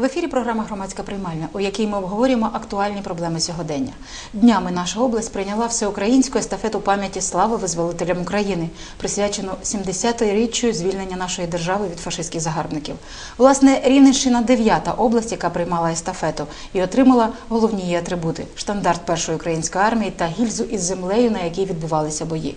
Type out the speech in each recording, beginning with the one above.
в ефірі. Програма Громадська приймальня, у якій ми обговорюємо актуальні проблеми сьогодення. Днями наша область прийняла всеукраїнську естафету пам'яті слави визволителям України, присвячену 70-річчю звільнення нашої держави від фашистських загарбників. Власне, Рівненщина дев'ята область, яка приймала естафету і отримала головні її атрибути: штандарт першої української армії та гільзу із землею, на якій відбувалися бої.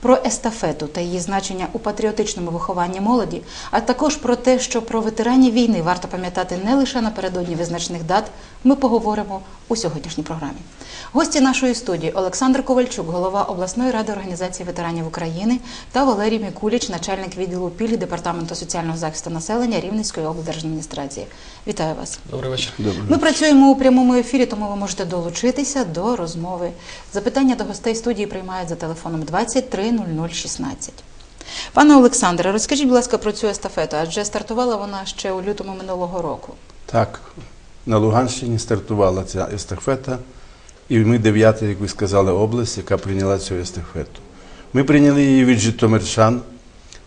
Про естафету та її значення у патріотичному вихованні молоді, а також про те, що про ветеранів війни варто пам'ятати не лише напередодні визначних дат, ми поговоримо у сьогоднішній програмі. Гості нашої студії Олександр Ковальчук, голова обласної ради організації ветеранів України, та Валерій Мікуліч, начальник відділу пілі департаменту соціального захисту населення Рівненської облдержадміністрації. Вітаю вас. Добрий вечір. Ми працюємо у прямому ефірі, тому ви можете долучитися до розмови. Запитання до гостей студії приймають за телефоном 23 0016. Пане Олександре, розкажіть, будь ласка, про цю естафету, адже стартувала вона ще у лютому минулого року. Так, на Луганщині стартувала ця естафета, і ми дев'ята, як ви сказали, область, яка прийняла цю естафету. Ми прийняли її від Житомирчан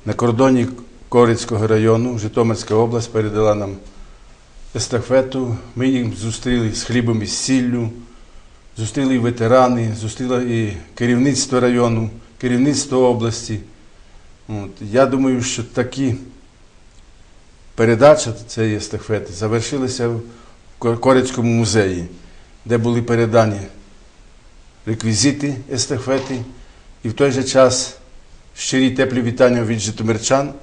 на кордоні Корицького району. Житомирська область передала нам естафету. Ми їх зустріли з хлібом і сіллю, зустріли і ветерани, зустріли і керівництво району, керівництво області. От. Я думаю, що такі передача цієї естафети завершилася в Кор- Корецькому музеї, де були передані реквізити естафети, і в той же час щирі теплі вітання від житомирчан,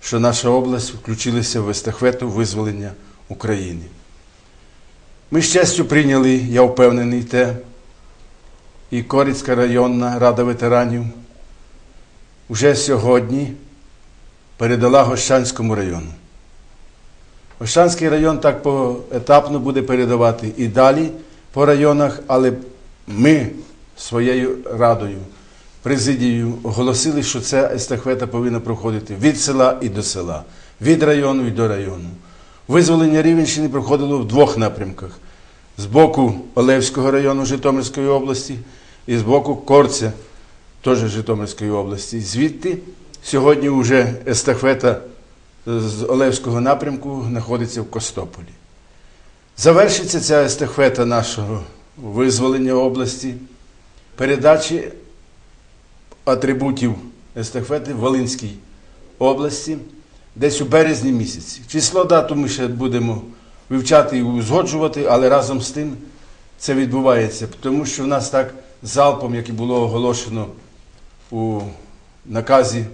що наша область включилася в естафету визволення України. Ми з честю прийняли, я впевнений, те, і Корицька районна рада ветеранів вже сьогодні передала Гощанському району. Гощанський район так поетапно буде передавати і далі по районах, але ми своєю радою, президією оголосили, що ця естафета повинна проходити від села і до села, від району і до району. Визволення Рівенщини проходило в двох напрямках: з боку Олевського району Житомирської області і з боку Корця, теж Житомирської області. Звідти сьогодні вже естафета з Олевського напрямку знаходиться в Костополі. Завершиться ця естафета нашого визволення області, передачі атрибутів естафети в Волинській області десь у березні місяці. Число дату ми ще будемо вивчати і узгоджувати, але разом з тим це відбувається, тому що в нас так залпом, як і було оголошено у наказі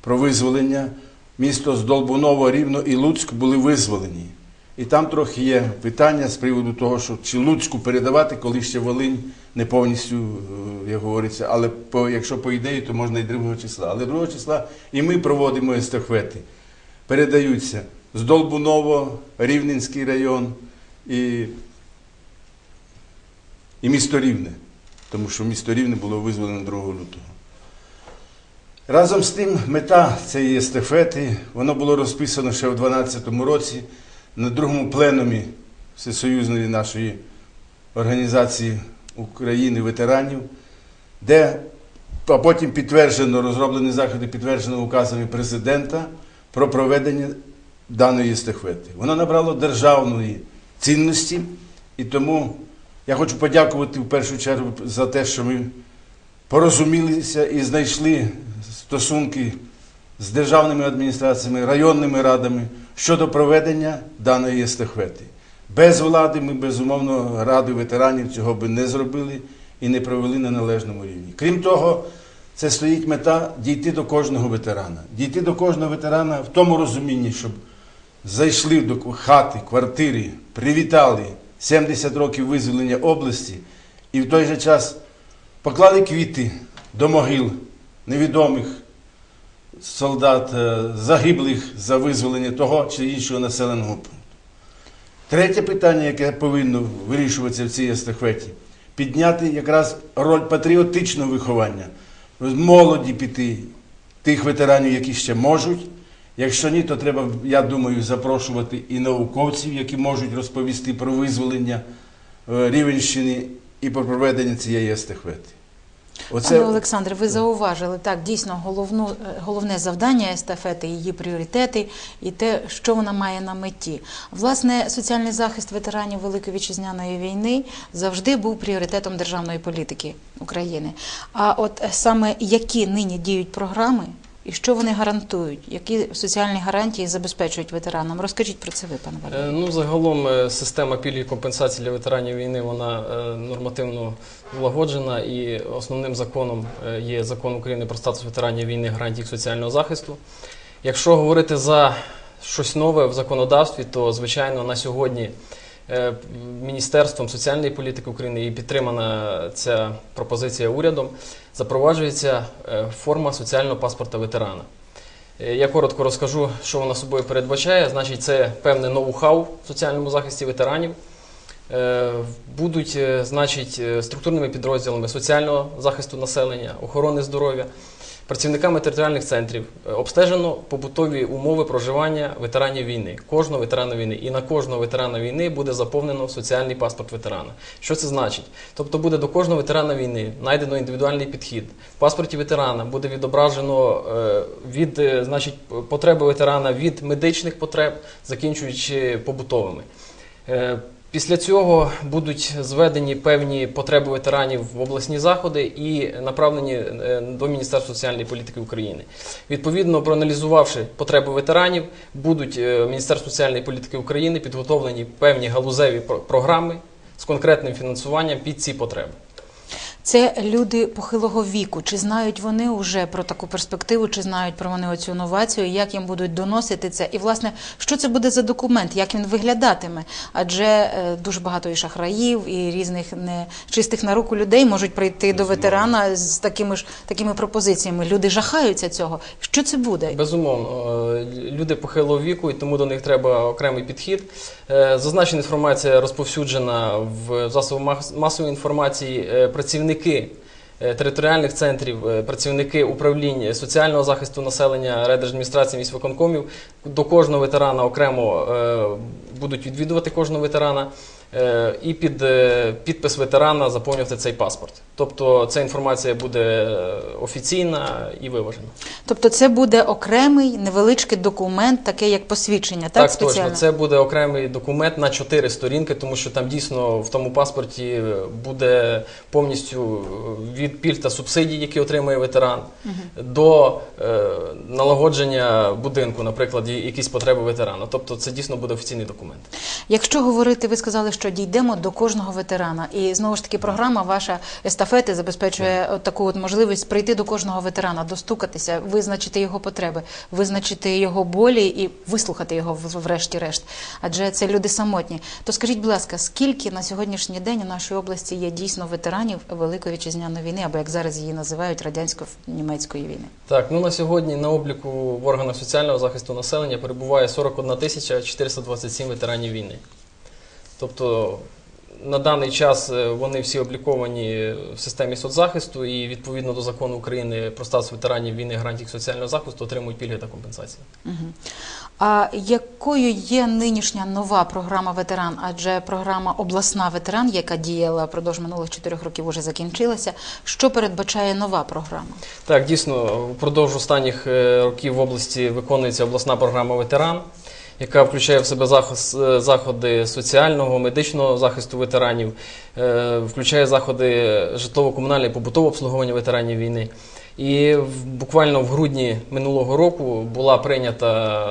про визволення, місто Здолбуново, Рівно і Луцьк були визволені. І там трохи є питання з приводу того, що чи Луцьку передавати, коли ще Волинь не повністю, е, як говориться, але по, якщо по ідеї, то можна і 2 числа. Але 2 числа і ми проводимо естафети. Передаються з Рівненський район і, і місто Рівне, тому що місто Рівне було визволено 2 лютого. Разом з тим, мета цієї естафети, воно було розписано ще в 2012 році на другому пленумі Всесоюзної нашої організації України ветеранів, де а потім підтверджено, розроблені заходи підтверджено указами президента про проведення даної естафети. Воно набрало державної цінності, і тому я хочу подякувати в першу чергу за те, що ми порозумілися і знайшли стосунки з державними адміністраціями, районними радами щодо проведення даної естафети. Без влади ми, безумовно, ради ветеранів цього би не зробили і не провели на належному рівні. Крім того, це стоїть мета дійти до кожного ветерана. Дійти до кожного ветерана в тому розумінні, щоб зайшли до хати, квартири, привітали 70 років визволення області і в той же час поклали квіти до могил невідомих солдат, е, загиблих за визволення того чи іншого населеного пункту. Третє питання, яке повинно вирішуватися в цій естафеті, підняти якраз роль патріотичного виховання, молоді піти, тих ветеранів, які ще можуть. Якщо ні, то треба, я думаю, запрошувати і науковців, які можуть розповісти про визволення е, Рівенщини і про проведення цієї естафети. Пане Олександре, ви зауважили так дійсно головну е, головне завдання естафети, її пріоритети і те, що вона має на меті. Власне, соціальний захист ветеранів Великої вітчизняної війни завжди був пріоритетом державної політики України. А от е, саме які нині діють програми і що вони гарантують, які соціальні гарантії забезпечують ветеранам? Розкажіть про це ви, пане Валерій. Е, Ну, загалом е, система пільг і компенсацій для ветеранів війни вона е, нормативно влагоджена і основним законом є закон України про статус ветеранів війни, гарантій їх соціального захисту. Якщо говорити за щось нове в законодавстві, то звичайно на сьогодні Міністерством соціальної політики України і підтримана ця пропозиція урядом, запроваджується е, форма соціального паспорта ветерана. Е, Я коротко розкажу, що вона собою передбачає. Значить, це певне ноу-хау в соціальному захисті ветеранів. Е, Будуть, значить, структурними підрозділами соціального захисту населення, охорони здоров'я, працівниками територіальних центрів е, обстежено побутові умови проживання ветеранів війни, кожного ветерана війни. І на кожного ветерана війни буде заповнено соціальний паспорт ветерана. Що це значить? Тобто буде до кожного ветерана війни знайдено індивідуальний підхід. В паспорті ветерана буде відображено е, від е, значить, потреби ветерана від медичних потреб, закінчуючи побутовими. Після цього будуть зведені певні потреби ветеранів в обласні заходи і направлені е, до Міністерства соціальної політики України. Відповідно, проаналізувавши потреби ветеранів, будуть е, Міністерство соціальної політики України підготовлені певні галузеві програми з конкретним фінансуванням під ці потреби. Це люди похилого віку. Чи знають вони вже про таку перспективу, чи знають про вони оцю новацію, як їм будуть доносити це? І власне, що це буде за документ, як він виглядатиме? Адже е, дуже багато і шахраїв, і різних нечистих на руку людей можуть прийти до ветерана з такими ж такими пропозиціями. Люди жахаються цього. Що це буде? Безумовно, е, люди похилого віку, і тому до них треба окремий підхід. Е, Зазначена інформація розповсюджена в засобах мас- масової інформації. Е, Працівники е, територіальних центрів, працівники управлінь соціального захисту населення, райдержадміністрації міськвиконкомів до кожного ветерана окремо будуть відвідувати кожного ветерана. Е, І під е, підпис ветерана заповнювати цей паспорт. Тобто ця інформація буде е, офіційна і виважена. Тобто, це буде окремий невеличкий документ, таке як посвідчення, так, Так, спеціально? точно. Це буде окремий документ на чотири сторінки, тому що там дійсно в тому паспорті буде повністю від пільг та субсидій, які отримує ветеран, до е, налагодження будинку, наприклад, якісь потреби ветерана. Тобто це дійсно буде офіційний документ. Якщо говорити, ви сказали, що дійдемо до кожного ветерана, і знову ж таки програма ваша естафети забезпечує от таку от можливість прийти до кожного ветерана, достукатися, визначити його потреби, визначити його болі і вислухати його в- врешті-решт. Адже це люди самотні. То скажіть, будь ласка, скільки на сьогоднішній день у нашій області є дійсно ветеранів Великої вітчизняної війни, або як зараз її називають радянсько-німецької війни? Так, ну на сьогодні на обліку в органах соціального захисту населення перебуває 41 тисяча 427 ветеранів війни. Тобто на даний час е, вони всі обліковані в системі соцзахисту і відповідно до закону України про статус ветеранів війни гарантій соціального захисту отримують пільги та компенсації. Мгм. А якою є нинішня нова програма ветеран? Адже програма обласна ветеран, яка діяла впродовж минулих чотирьох років, уже закінчилася. Що передбачає нова програма? Так, дійсно, впродовж останніх е, років в області виконується обласна програма ветеран, яка включає в себе е, заходи соціального, медичного захисту ветеранів, е, включає заходи житлово-комунального і побутового обслуговування ветеранів війни. І буквально в грудні минулого року була прийнята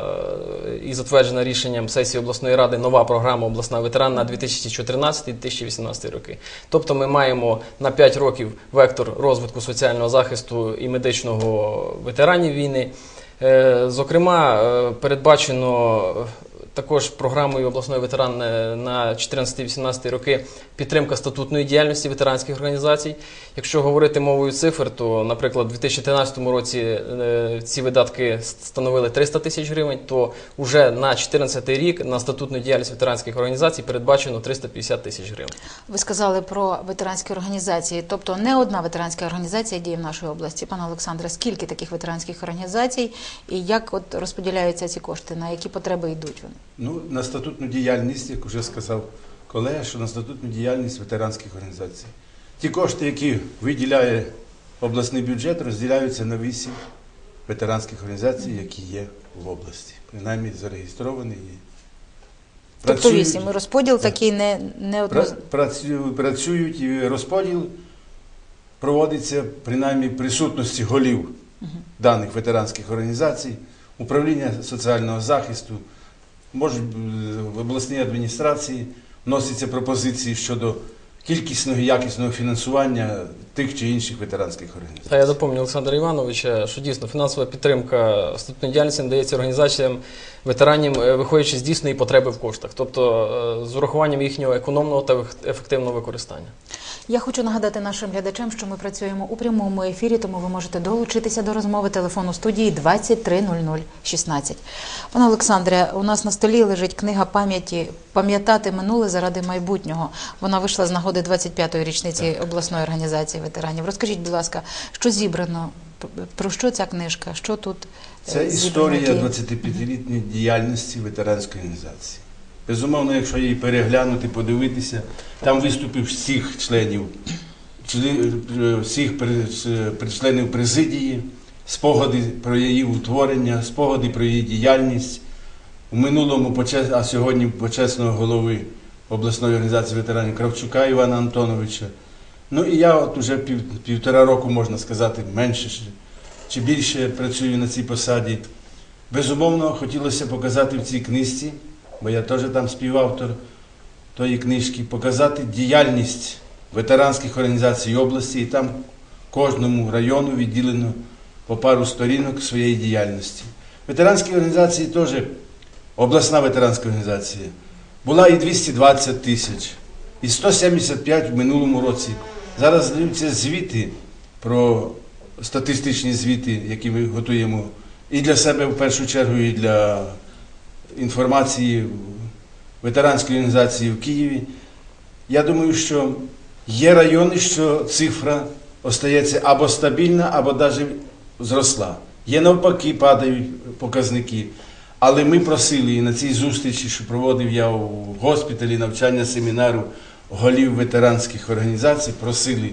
е, і затверджена рішенням сесії обласної ради нова програма обласна ветеран на 2014-2018 роки. Тобто ми маємо на 5 років вектор розвитку соціального захисту і медичного ветеранів війни. Е, Зокрема, е, передбачено також програмою обласної ветеран на 14-18 роки підтримка статутної діяльності ветеранських організацій. Якщо говорити мовою цифр, то, наприклад, у 2013 році е, ці видатки становили 300 тисяч гривень, то вже на 2014 рік на статутну діяльність ветеранських організацій передбачено 350 тисяч гривень. Ви сказали про ветеранські організації, тобто не одна ветеранська організація діє в нашій області. Пане Олександре, скільки таких ветеранських організацій і як от розподіляються ці кошти, на які потреби йдуть вони? Ну, на статутну діяльність, як вже сказав колега, що на статутну діяльність ветеранських організацій. Ті кошти, які виділяє обласний бюджет розділяються на вісім ветеранських організацій, які є в області. Принаймні зареєстровані і Тобто вісім. І розподіл такий не, не Пра- однозначний. працюють і розподіл проводиться принаймні присутності голів даних ветеранських організацій, управління соціального захисту, можуть е, в обласній адміністрації вносяться пропозиції щодо кількісного і якісного фінансування тих чи інших ветеранських організацій. Та я доповню Олександра Івановича, що дійсно фінансова підтримка статутної діяльності надається організаціям ветеранів, е, виходячи з дійсної потреби в коштах, тобто е, з урахуванням їхнього економного та ефективного використання. Я хочу нагадати нашим глядачам, що ми працюємо у прямому ефірі, тому ви можете долучитися до розмови телефону студії 230016. Пане Олександре, у нас на столі лежить книга пам'яті Пам'ятати минуле заради майбутнього. Вона вийшла з нагоди 25-ї річниці обласної організації ветеранів. Розкажіть, будь ласка, що зібрано? Про що ця книжка? Що тут е, Це зібрано? історія Які- 25-літньої діяльності ветеранської організації. Безумовно, якщо її переглянути, подивитися, там виступив всіх членів, е, всіх при- членів президії, спогади про її утворення, спогади про її діяльність. У минулому, а сьогодні почесного голови обласної організації ветеранів Кравчука Івана Антоновича. Ну і я от уже пів, півтора року, можна сказати, менше чи більше працюю на цій посаді. Безумовно, хотілося показати в цій книжці, бо я теж там співавтор тої книжки, показати діяльність ветеранських організацій області, і там кожному району відділено по пару сторінок своєї діяльності. Ветеранські організації теж, обласна ветеранська організація, була і 220 тисяч, і 175 в минулому році. Зараз даються звіти про статистичні звіти, які ми готуємо і для себе в першу чергу, і для інформації ветеранської організації в Києві. Я думаю, що є райони, що цифра остається або стабільна, або навіть зросла. Є навпаки, падають показники. Але ми просили і на цій зустрічі, що проводив я у госпіталі навчання семінару голів ветеранських організацій, просили,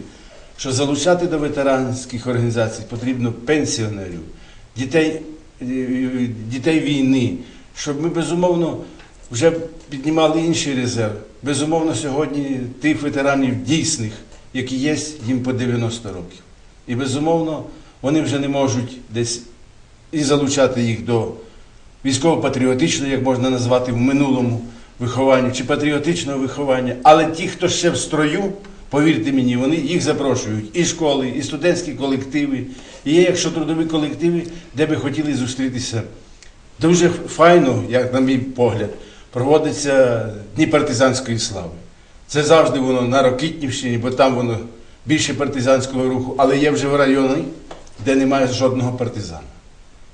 що залучати до ветеранських організацій потрібно пенсіонерів, дітей, е, дітей війни, щоб ми безумовно вже піднімали інший резерв. Безумовно, сьогодні тих ветеранів дійсних, які є, їм по 90 років. І безумовно, вони вже не можуть десь і залучати їх до військово-патріотичного, як можна назвати в минулому вихованню, чи патріотичного виховання. Але ті, хто ще в строю, повірте мені, вони їх запрошують і школи, і студентські колективи, і є, якщо трудові колективи, де би хотіли зустрітися. Дуже файно, як на мій погляд, проводиться Дні партизанської слави. Це завжди воно на Рокітнівщині, бо там воно більше партизанського руху, але є вже в районі, де немає жодного партизана.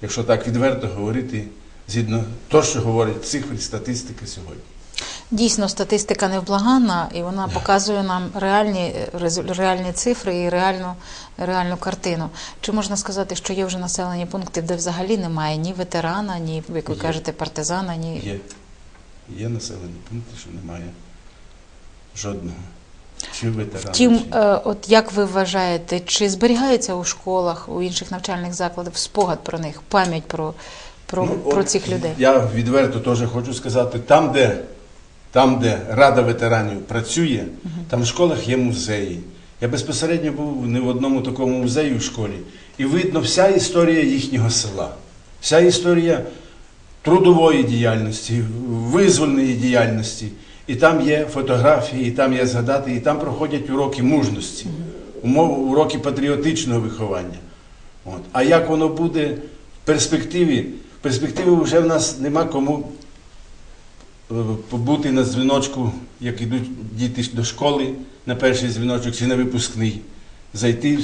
Якщо так відверто говорити, згідно того, що говорять цифри, статистика сьогодні. Дійсно, статистика невблаганна, і вона показує нам реальні, е, реальні цифри і реальну, реальну картину. Чи можна сказати, що є вже населені пункти, де взагалі немає ні ветерана, ні, як ви Є. кажете, партизана, ні. Є, є населені пункти, що немає жодного. Чи ветерана. Втім, чи... е, от як ви вважаєте, чи зберігається у школах, у інших навчальних закладах спогад про них, пам'ять про, про, Ну, про от цих людей? Я відверто теж хочу сказати, там, де, там, де Рада ветеранів працює, там в школах є музеї. Я безпосередньо був не в одному такому музеї в школі, і видно вся історія їхнього села, вся історія трудової діяльності, визвольної діяльності. І там є фотографії, і там є згадати, і там проходять уроки мужності, уроки патріотичного виховання. От. А як воно буде в перспективі? В перспективі вже в нас нема кому побути на дзвіночку, як йдуть діти до школи на перший дзвіночок чи на випускний, зайти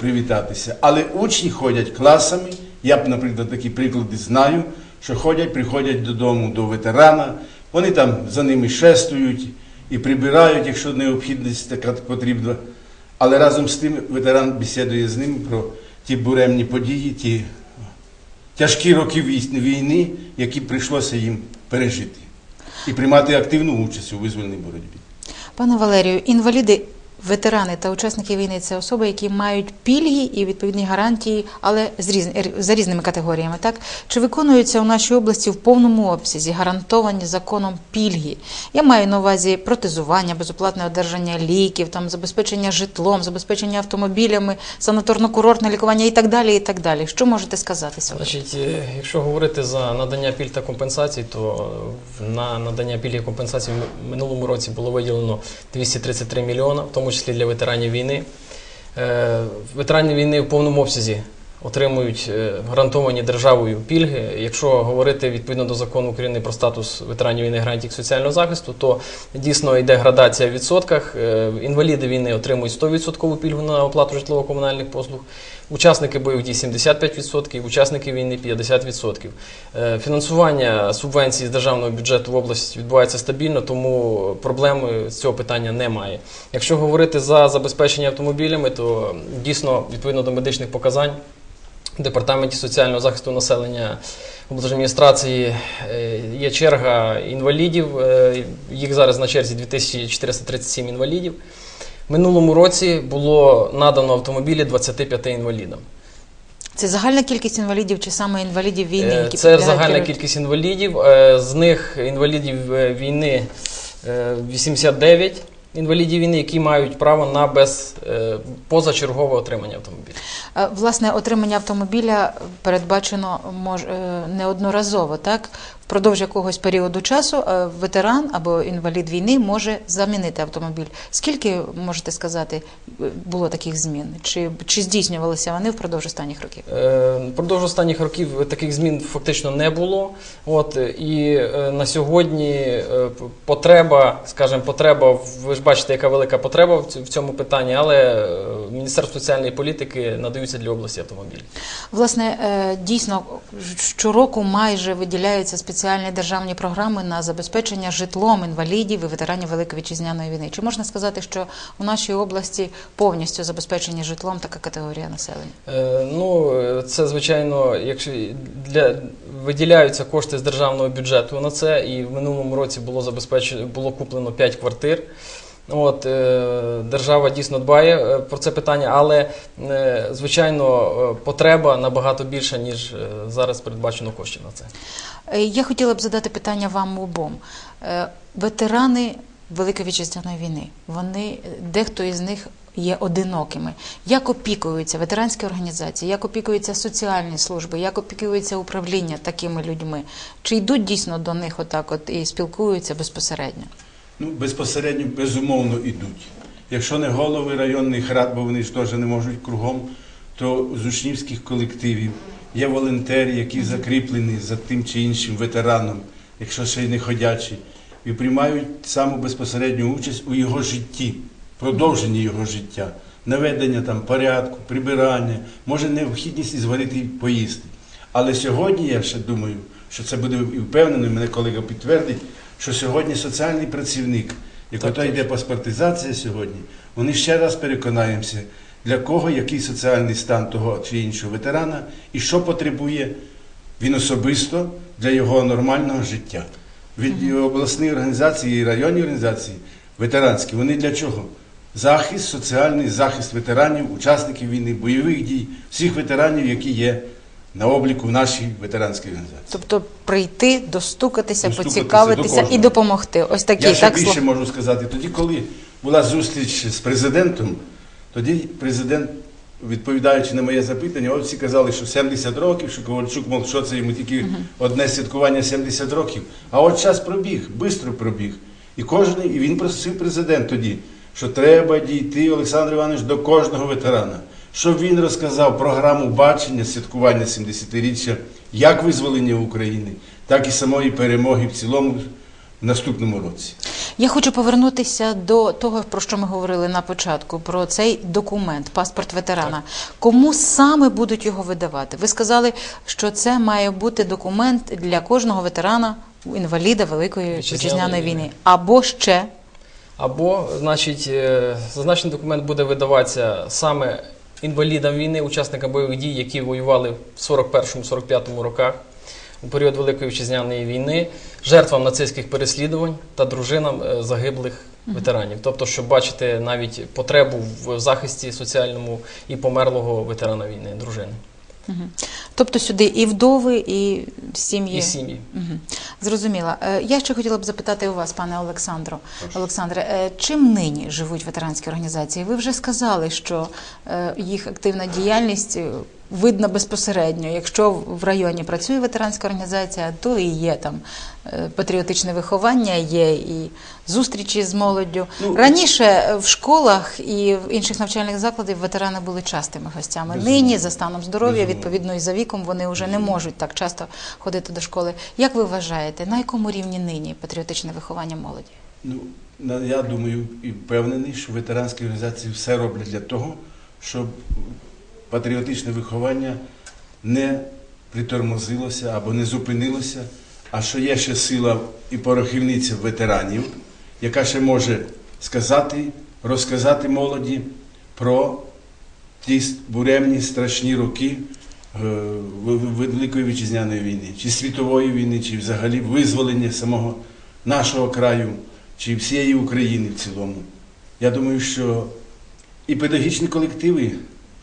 привітатися. Але учні ходять класами. Я б, наприклад, такі приклади знаю, що ходять, приходять додому до ветерана, вони там за ними шестують і прибирають, якщо необхідність така потрібна. Але разом з тим ветеран бесідує з ними про ті буремні події, ті тяжкі роки війни, які прийшлося їм пережити, і приймати активну участь у визвольній боротьбі. Пане Валерію, інваліди ветерани та учасники війни це особи, які мають пільги і відповідні гарантії, але з різ... за різними категоріями. Так чи виконуються у нашій області в повному обсязі гарантовані законом пільги? Я маю на увазі протезування, безоплатне одержання ліків, там забезпечення житлом, забезпечення автомобілями, санаторно-курортне лікування і так далі. І так далі. Що можете сказати сьогодні? Значить, е, якщо говорити за надання пільг та компенсацій, то е, на надання пільг і компенсацій в минулому році було виділено 233 мільйона, в тому числі для ветеранів війни. Е, Ветерани війни в повному обсязі отримують е, гарантовані державою пільги. Якщо говорити відповідно до закону України про статус ветеранів війни гарантій соціального захисту, то дійсно йде градація в відсотках. Е, Інваліди війни отримують 100% пільгу на оплату житлово-комунальних послуг. Учасники бойових дій 75%, учасники війни 50%. Е, Фінансування субвенцій з державного бюджету в області відбувається стабільно, тому проблеми з цього питання немає. Якщо говорити за забезпечення автомобілями, то дійсно відповідно до медичних показань департаменті соціального захисту населення облдержадміністрації е, є черга інвалідів. е, Їх зараз на черзі 2437 інвалідів. Минулому році було надано автомобілі 25 інвалідам. Це загальна кількість інвалідів чи саме інвалідів війни, Е, які Це загальна кількість інвалідів. Е, З них інвалідів е, війни е, 89 інвалідів війни, які мають право на без позачергове отримання автомобіля. Власне, отримання автомобіля передбачено мож, неодноразово, так? Впродовж якогось періоду часу е, ветеран або інвалід війни може замінити автомобіль. Скільки, можете сказати, е, було таких змін? Чи, чи здійснювалися вони впродовж останніх років? Е, Впродовж останніх років таких змін фактично не було. От і е, на сьогодні е, потреба, скажімо, потреба, ви ж бачите, яка велика потреба в цьому питанні, але Міністерство соціальної політики надаються для області автомобілі. Власне, е, дійсно, щороку майже виділяються спеціальні державні програми на забезпечення житлом інвалідів і ветеранів Великої Вітчизняної війни. Чи можна сказати, що у нашій області повністю забезпечені житлом така категорія населення? Е, Ну, це звичайно, якщо для виділяються кошти з державного бюджету на це, і в минулому році було забезпечено було куплено 5 квартир. От е, держава дійсно дбає е, про це питання, але е, звичайно потреба набагато більша ніж зараз передбачено коштів на це. Я хотіла б задати питання вам обом. Ветерани Великої Вітчизняної війни, вони дехто із них є одинокими. Як опікуються ветеранські організації, як опікуються соціальні служби, як опікується управління такими людьми? Чи йдуть дійсно до них отак, от і спілкуються безпосередньо? Ну, безпосередньо, безумовно, йдуть. Якщо не голови районних рад, бо вони ж теж не можуть кругом, то з учнівських колективів є волонтери, які закріплені за тим чи іншим ветераном, якщо ще й не ходячі, і приймають саму безпосередню участь у його житті, продовженні його життя, наведення там порядку, прибирання, може необхідність і зварити і поїсти. Але сьогодні я ще думаю, що це буде і впевнений, мене колега підтвердить, що сьогодні соціальний працівник, як ото йде паспортизація сьогодні, вони ще раз переконаємося, для кого який соціальний стан того чи іншого ветерана і що потребує він особисто для його нормального життя. Від і обласні організації і районні організації ветеранські, вони для чого? Захист, соціальний захист ветеранів, учасників війни, бойових дій, всіх ветеранів, які є на обліку в нашій ветеранській організації. Тобто прийти, достукатися, Достукатися поцікавитися до і допомогти. Ось такі Я ще так більше слов- можу сказати. Тоді, коли була зустріч з президентом, тоді президент, відповідаючи на моє запитання, от всі казали, що 70 років, що Ковальчук, мов, що це йому тільки одне святкування 70 років. А от час пробіг, швидко пробіг. І кожен, і він просив президент тоді, що треба дійти, Олександр Іванович, до кожного ветерана. Щоб він розказав програму бачення святкування 70-річчя як визволення України, так і самої перемоги в цілому в наступному році. Я хочу повернутися до того, про що ми говорили на початку, про цей документ, паспорт ветерана. Кому саме будуть його видавати? Ви сказали, що це має бути документ для кожного ветерана, інваліда Великої Вітчизняної вітчизняної війни. війни. Або ще Або, значить, е, зазначений документ буде видаватися саме інвалідам війни, учасникам бойових дій, які воювали в 41-45 роках у період Великої вітчизняної війни, жертвам нацистських переслідувань та дружинам е, загиблих ветеранів. Тобто, щоб бачити навіть потребу в захисті соціальному і померлого ветерана війни, дружини Мгм. Тобто сюди і вдови, і сім'ї. і сім'ї. Угу. Зрозуміла. Е, Я ще хотіла б запитати у вас, пане Олександро. Олександре, е, чим нині живуть ветеранські організації? Ви вже сказали, що е, їх активна діяльність видна безпосередньо. Якщо в районі працює ветеранська організація, то і є там е, патріотичне виховання, є і зустрічі з молоддю. Ну, Раніше в школах і в інших навчальних закладах ветерани були частими гостями. Нині за станом здоров'я, відповідно і за віком, вони вже не можуть так часто ходити до школи. Як ви вважаєте, на якому рівні нині патріотичне виховання молоді? Ну, я думаю і впевнений, що ветеранські організації все роблять для того, щоб патріотичне виховання не притормозилося або не зупинилося, а що є ще сила і порохівниця ветеранів, яка ще може сказати, розказати молоді про ті буремні страшні роки е, Великої вітчизняної війни, чи світової війни, чи взагалі визволення самого нашого краю, чи всієї України в цілому. Я думаю, що і педагогічні колективи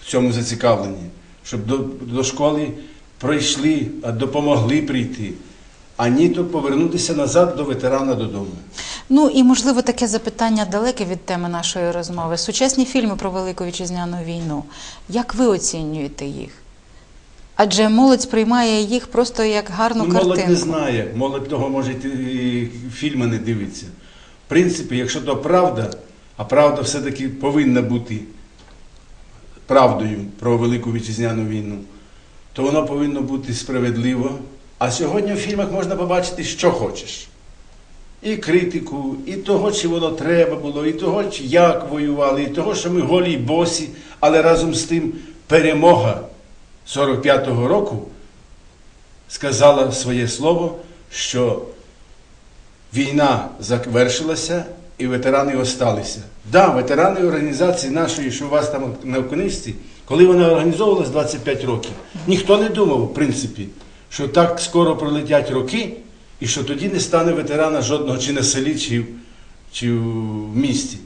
в цьому зацікавлені, щоб до, до школи пройшли, допомогли прийти, а ні то повернутися назад до ветерана додому. Ну і можливо таке запитання далеке від теми нашої розмови. Сучасні фільми про Велику вітчизняну війну. Як ви оцінюєте їх? Адже молодь сприймає їх просто як гарну Ну, картинку. молодь не знає, молодь того може і фільми не дивиться. В принципі, якщо то правда, а правда все-таки повинна бути правдою про Велику Вітчизняну війну, то воно повинно бути справедливо. А сьогодні в фільмах можна побачити, що хочеш. І критику, і того, чи воно треба було, і того, чи як воювали, і того, що ми голі й босі, але разом з тим перемога 45-го року сказала своє слово, що війна завершилася і ветерани осталися. Да, ветерани організації нашої, що у вас там на книжці, коли вона організовувалась 25 років, ніхто не думав, в принципі, що так скоро пролетять роки, і що тоді не стане ветерана жодного чи на селі, чи, в- чи в місті,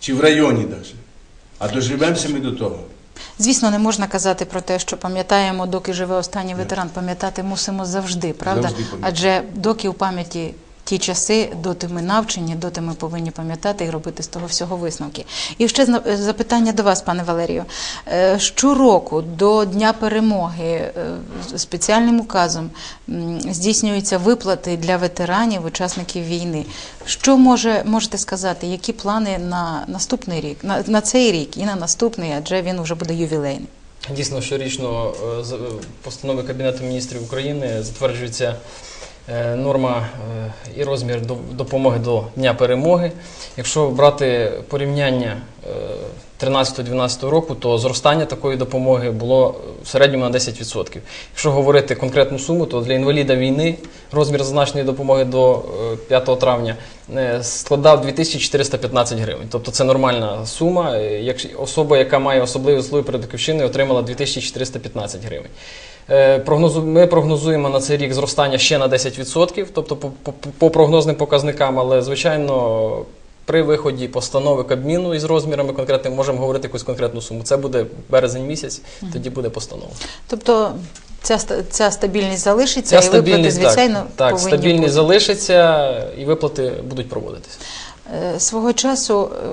чи в районі навіть. А доживемося ми до того. Звісно, не можна казати про те, що пам'ятаємо, доки живе останній ветеран. Пам'ятати мусимо завжди, правда? Завжди. Адже доки у пам'яті ті часи, доти ми навчені, доти ми повинні пам'ятати і робити з того всього висновки. І ще е, запитання до вас, пане Валерію. Е, Щороку до Дня перемоги е, спеціальним указом здійснюються виплати для ветеранів, учасників війни. Що може можете сказати, які плани на наступний рік, на, на цей рік і на наступний, адже він вже буде ювілейний? Дійсно, щорічно е, Кабінету міністрів України затверджується норма е, і розмір до- допомоги до Дня перемоги. Якщо брати порівняння е, 13-12 року, то зростання такої допомоги було в середньому на 10%. Якщо говорити конкретну суму, то для інваліда війни розмір зазначеної допомоги до е, 5 травня е, складав 2415 гривень. Тобто це нормальна сума. Е, особа, яка має особливі заслуги перед батьківщиною, отримала 2415 гривень. Е, Ми прогнозуємо на цей рік зростання ще на 10%, тобто по, прогнозним показникам, але звичайно. При виході постанови Кабміну із розмірами конкретними можемо говорити якусь конкретну суму. Це буде березень місяць, тоді буде постанова. Тобто ця, ця стабільність залишиться, Ця і виплати, стабільність, звичайно, так, так, повинні стабільність бути. залишиться і виплати будуть проводитися. Е, Свого часу е,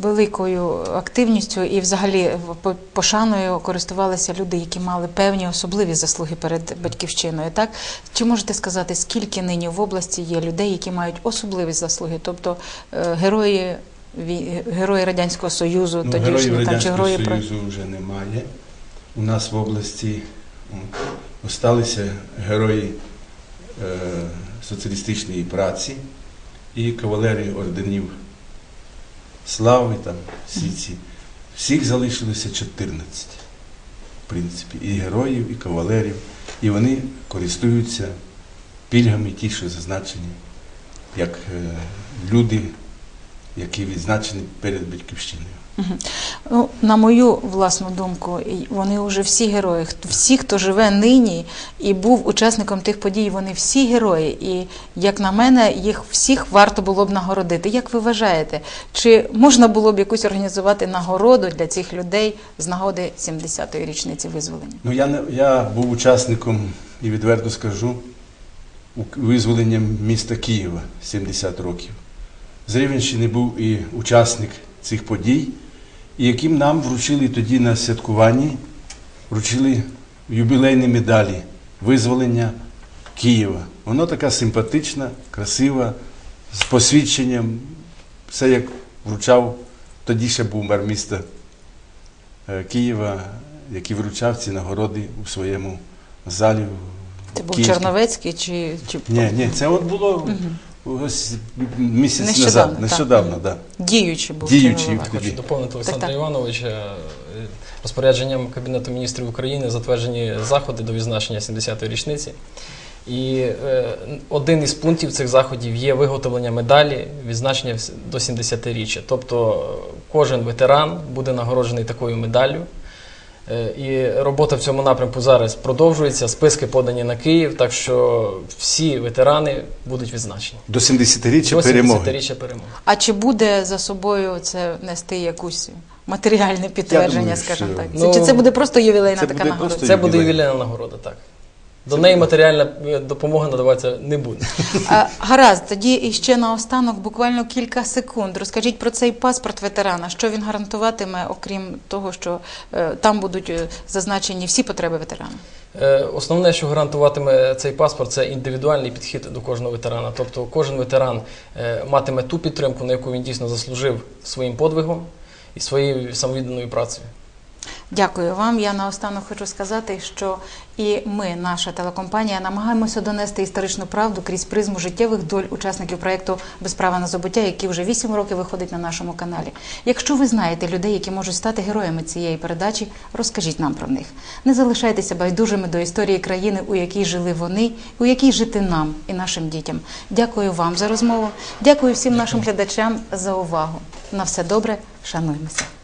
великою активністю і взагалі по- пошаною користувалися люди, які мали певні особливі заслуги перед батьківщиною. Так чи можете сказати, скільки нині в області є людей, які мають особливі заслуги, тобто е, герої герої радянського союзу, Ну, тодішні героїв там чи герої Союзу вже немає. У нас в області осталися герої е, соціалістичної праці і кавалерії орденів слави, там, всі ці. Всіх залишилося 14, в принципі, і героїв, і кавалерів. І вони користуються пільгами, ті, що зазначені, як е, люди, які відзначені перед батьківщиною. Ну, на мою власну думку, вони вже всі герої. Всі, хто живе нині і був учасником тих подій, вони всі герої. І як на мене, їх всіх варто було б нагородити. Як ви вважаєте, чи можна було б якусь організувати нагороду для цих людей з нагоди 70-ї річниці визволення? Ну, я, не- я був учасником і відверто скажу у- визволення міста Києва 70 років. З Рівенщини був і учасник цих подій, яким нам вручили тоді на святкуванні, вручили юбілейні медалі визволення Києва. Воно така симпатична, красива, з посвідченням. Все як вручав, тоді ще був мер міста е, Києва, який вручав ці нагороди у своєму залі. Це був Київській. Черновецький чи, чи Ні, ні, це от було ось місяць Нещодавно, назад. Нещодавно, так. Да. діючий був Діючий Черновецький. тоді. Хочу доповнити Олександра так. Івановича. Е, Розпорядженням Кабінету міністрів України затверджені заходи до відзначення 70-ї річниці. І е, один із пунктів цих заходів є виготовлення медалі відзначення до 70-річчя. Тобто е, кожен ветеран буде нагороджений такою медаллю. Е, І робота в цьому напрямку зараз продовжується. Списки подані на Київ, так що всі ветерани будуть відзначені. До 70-річчя До перемоги. 70-річчя перемоги. А чи буде за собою це нести якусь матеріальне підтвердження, думаю, скажімо що- так? Ну, чи це буде просто ювілейна це така буде нагорода? Це буде ювілейна нагорода, так. До неї матеріальна е, допомога надаватися не буде. А, гаразд, тоді іще наостанок буквально кілька секунд. Розкажіть про цей паспорт ветерана. Що він гарантуватиме, окрім того, що е, там будуть е, зазначені всі потреби ветерана? Е, Основне, що гарантуватиме цей паспорт, це індивідуальний підхід до кожного ветерана. Тобто кожен ветеран е, матиме ту підтримку, на яку він дійсно заслужив своїм подвигом і своєю самовідданою працею. Дякую вам. Я наостанок хочу сказати, що і ми, наша телекомпанія, намагаємося донести історичну правду крізь призму життєвих доль учасників проєкту Без права на забуття, який вже 8 років виходить на нашому каналі. Якщо ви знаєте людей, які можуть стати героями цієї передачі, розкажіть нам про них. Не залишайтеся байдужими до історії країни, у якій жили вони, у якій жити нам і нашим дітям. Дякую вам за розмову. Дякую всім нашим глядачам за увагу. На все добре, шануймося.